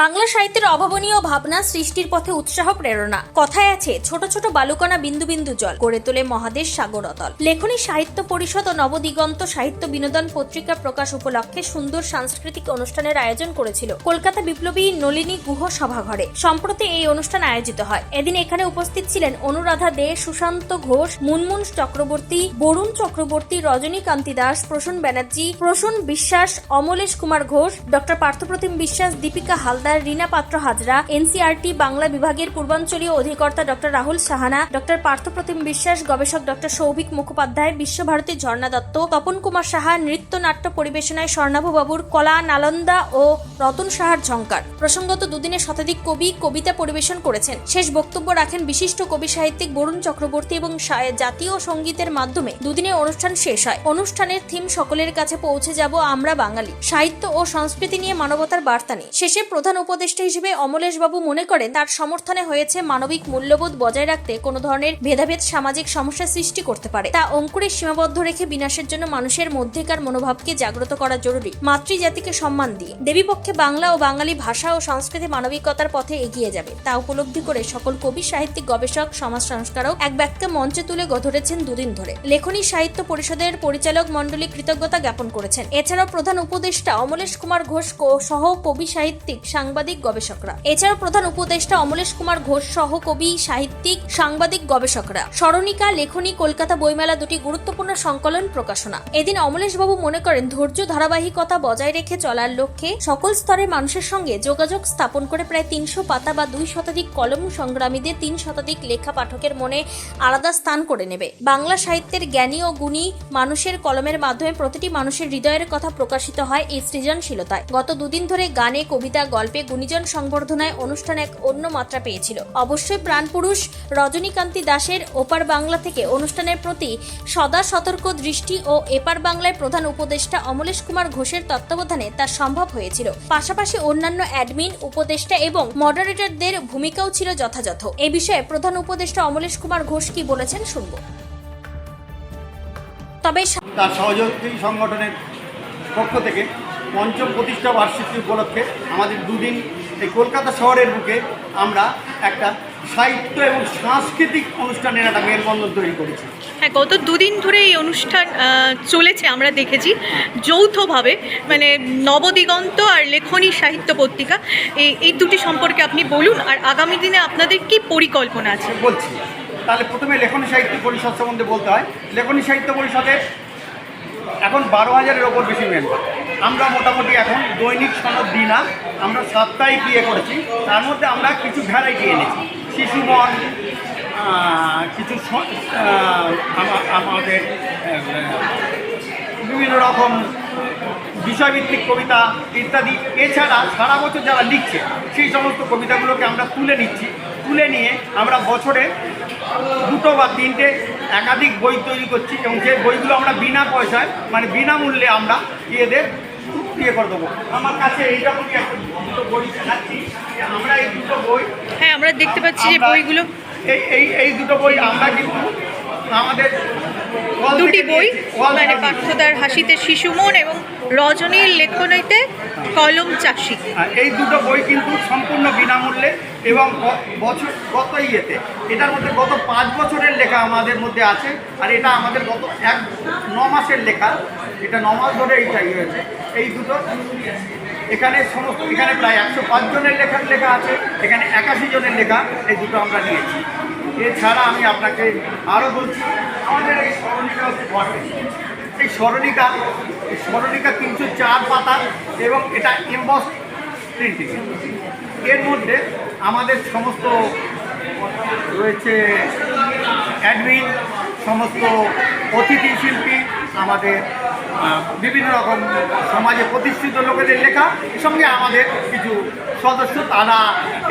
বাংলা সাহিত্যের অভাবনীয় ভাবনা সৃষ্টির পথে উৎসাহ, প্রেরণা। কথায় আছে, ছোট ছোট বালুকণা বিন্দু বিন্দু জল, গড়ে তোলে মহাদেশ সাগর অতল লেখনী সাহিত্য পরিষদ ও নবদিগন্ত সাহিত্য বিনোদন পত্রিকা প্রকাশ উপলক্ষে সুন্দর সাংস্কৃতিক অনুষ্ঠানের আয়োজন করেছিল কলকাতা বিপ্লবী নলিনী গুহ সভাঘরে। সম্প্রতি এই অনুষ্ঠান আয়োজিত হয়। এদিন এখানে উপস্থিত ছিলেন অনুরাধা দে, সুশান্ত ঘোষ, মুনমুন চক্রবর্তী, বরুণ চক্রবর্তী, রজনীকান্তি দাস, প্রসূন ব্যানার্জি, প্রসূন বিশ্বাস, অমলেশ কুমার ঘোষ, ডক্টর পার্থপ্রতিম বিশ্বাস, দীপিকা হালদার রীনা পাত্র হাজরা এনসিআরটি বাংলা বিভাগের পূর্বাঞ্চলীয় অধিকর্তা ডক্টর রাহুল সাহানা ডক্টর পার্থপ্রতিম বিশ্বাস, গবেষক ডক্টর সৌভিক মুখোপাধ্যায়, বিশ্বভারতী ঝর্ণা দত্ত, তপন কুমার সাহা, নৃত্যনাট্য পরিবেশনায় স্বর্ণাভ বাবুর কলা, নালন্দা ও রতন সাহার ঝঙ্কার প্রসঙ্গত দুদিনে শতাধিক কবি কবিতা পরিবেশন করেছেন। শেষ বক্তব্য রাখেন বিশিষ্ট কবি সাহিত্যিক বরুণ চক্রবর্তী এবং জাতীয় সঙ্গীতের মাধ্যমে। দুদিনের অনুষ্ঠান শেষ হয়। অনুষ্ঠানের থিম সকলের কাছে পৌঁছে যাব আমরা বাঙালি। সাহিত্য ও সংস্কৃতি নিয়ে মানবতার বার্তা নেই। শেষে প্রধান উপদেষ্টা হিসেবে অমলেশ বাবু মনে করেন, তার সমর্থনে হয়েছে মানবিক মূল্যবোধ বজায় রাখতে কোনো ধরনের ভেদাভেদ সামাজিক সমস্যা সৃষ্টি করতে পারে। তা অঙ্কুরে সীমাবদ্ধ রেখে বিনাশের জন্য মানুষের মধ্যেকার মনোভাবকে জাগ্রত করা জরুরি। মাতৃজাতিকে সম্মান দিয়ে। দেবীপক্ষে বাংলা ও বাঙালি ভাষা ও সংস্কৃতি মানবিকতার পথে এগিয়ে যাবে। তা উপলব্ধি করে সকল কবি, সাহিত্যিক, গবেষক, সমাজ সংস্কারক এক ব্যাখ্যা মঞ্চে তুলে ধরেছেন দুদিন ধরে। লেখনী সাহিত্য পরিষদের পরিচালক মণ্ডলী কৃতজ্ঞতা জ্ঞাপন করেছেন। এছাড়াও প্রধান উপদেষ্টা অমলেশ কুমার ঘোষ সহ কবি, সাহিত্যিক সাংবাদিক গবেষকরা। এছাড়াও প্রধান উপদেষ্টা অমলেশ কুমার ঘোষ সহ কবি, সাহিত্যিক, সাংবাদিক গবেষকরা। স্মরণিকা, লেখনী, কলকাতা বইমেলা দুটি গুরুত্বপূর্ণ সংকলন প্রকাশনা। এদিন অমলেশ বাবু মনে করেন, ধৈর্য, ধারাবাহিকতা বজায় রেখে চলার লক্ষ্যে সকল স্তরের মানুষের সঙ্গে যোগাযোগ স্থাপন করে প্রায় তিনশো পাতা বা দুই শতাধিক কলম সংগ্রামীদের তিন শতাধিক লেখা পাঠকের মনে আলাদা স্থান করে নেবে। বাংলা সাহিত্যের জ্ঞানী ও গুণী মানুষের কলমের মাধ্যমে প্রতিটি মানুষের হৃদয়ের কথা প্রকাশিত হয় এই সৃজনশীলতায়। গত দুদিন ধরে গানে, কবিতা, গল্পে গুণীজন সংবর্ধনায় অনুষ্ঠান এক অন্য মাত্রা পেয়েছিল। অবশ্যই প্রাণপুরুষ রজনীকান্তি দাসের ওপার বাংলা থেকে অনুষ্ঠানের প্রতি সদা সতর্ক দৃষ্টি ও এপার বাংলায় প্রধান উপদেষ্টা অমলেশ কুমার ঘোষের তত্ত্বাবধানে তা সম্ভব হয়েছিল। পাশাপাশি অন্যান্য অ্যাডমিন, উপদেষ্টা এবং মডারেটরদের ভূমিকাও ছিল যথাযথ। এ বিষয়ে প্রধান উপদেষ্টা অমলেশ কুমার ঘোষ কি বলেছেন শুনব। তবে তার সহযোগী সংগঠনের পক্ষ থেকে পঞ্চম প্রতিষ্ঠা বার্ষিকী উপলক্ষে আমাদের দুদিন এই কলকাতা শহরের বুকে আমরা একটা সাহিত্য এবং সাংস্কৃতিক অনুষ্ঠানের একটা মেলবন্ধন তৈরি করেছি। হ্যাঁ গত দুদিন ধরে এই অনুষ্ঠান চলেছে আমরা দেখেছি যৌথভাবে মানে নবদিগন্ত আর লেখনী সাহিত্য পত্রিকা। এই এই দুটি সম্পর্কে আপনি বলুন আর আগামী দিনে আপনাদের কি পরিকল্পনা আছে? বলছি তাহলে প্রথমে লেখনী সাহিত্য পরিষদ সম্বন্ধে বলতে হয়। লেখনী সাহিত্য পরিষদের এখন বারো হাজারের ওপর বেশি মেম্বার আমরা মোটামুটি এখন দৈনিক সনদ দিই না, আমরা সাপ্তাহিক ইয়ে করেছি। তার মধ্যে আমরা কিছু ভ্যারাইটি এনেছি। শিশু মন কিছু আমাদের বিভিন্ন রকম বিষয়ভিত্তিক কবিতা ইত্যাদি। এছাড়া সারা বছর যারা লিখছে, সেই সমস্ত কবিতাগুলোকে আমরা তুলে নিচ্ছি। তুলে নিয়ে আমরা বছরে দুটো বা তিনটে একাধিক বই তৈরি করছি এবং সেই বইগুলো আমরা বিনা পয়সায় মানে বিনামূল্যে আমরা ইয়েদের ইয়ে করে দেবো। আমার কাছে এইরকমই একটা দুটো বই দেখাচ্ছি। আমরা এই দুটো বই হ্যাঁ আমরা দেখতে পাচ্ছি যে বইগুলো। এই এই এই দুটো বই আমরা কিন্তু আমাদের দুটি বই মানে পার্থদার হাসিতে শিশুমন এবং রজনীর লেখনীতে কলম চাষি। এই দুটো বই কিন্তু সম্পূর্ণ বিনামূল্যে এবং বছর গত ইয়েতে। এটার মধ্যে গত পাঁচ বছরের লেখা আমাদের মধ্যে আছে আর এটা আমাদের গত এক ন মাসের লেখা। এটা ন মাস ধরে এই ইয়ে হয়েছে। এই দুটো। এখানে সমস্ত, এখানে প্রায় একশো পাঁচ জনের লেখার লেখা আছে। এখানে একাশি জনের লেখা এই দুটো আমরা নিয়েছি। এছাড়া আমি আপনাকে আরও বলছি, আমাদের এই স্মরণিকা বটে। এই স্মরণিকা স্মরণিকা তিনশো চার পাতা এবং এটা এমবস প্রিন্টিং এর মধ্যে আমাদের সমস্ত রয়েছে অ্যাডমিন সমস্ত অতিথি শিল্পী, আমাদের বিভিন্ন রকম সমাজে প্রতিষ্ঠিত লোকেদের লেখা সঙ্গে আমাদের কিছু সদস্য তারা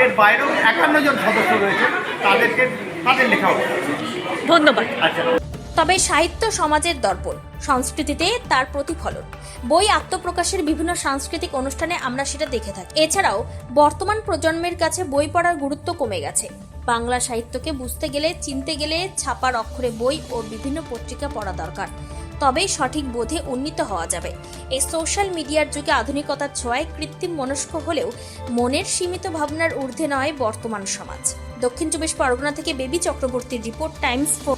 এর বাইরেও একান্ন জন সদস্য রয়েছে তাদেরকে তাদের লেখাও। ধন্যবাদ। আচ্ছা। তবে সাহিত্য সমাজের দর্পণ সংস্কৃতিতে তার প্রতিফলন। বই আত্মপ্রকাশের বিভিন্ন সাংস্কৃতিক অনুষ্ঠানে আমরা সেটা দেখে থাকি। এছাড়াও বর্তমান প্রজন্মের কাছে বই পড়ার গুরুত্ব কমে গেছে। বাংলা সাহিত্যকে বুঝতে গেলে চিনতে গেলে ছাপার অক্ষরে বই ও বিভিন্ন পত্রিকা পড়া দরকার। তবেই সঠিক বোধে উন্নীত হওয়া যাবে। এই সোশ্যাল মিডিয়ার যুগে আধুনিকতার ছোঁয়ায় কৃত্রিম মনস্ক হলেও মনের সীমিত ভাবনার ঊর্ধ্বে নয় বর্তমান সমাজ। দক্ষিণ চব্বিশ পরগনা থেকে বেবি চক্রবর্তীর রিপোর্ট টাইমস ফোর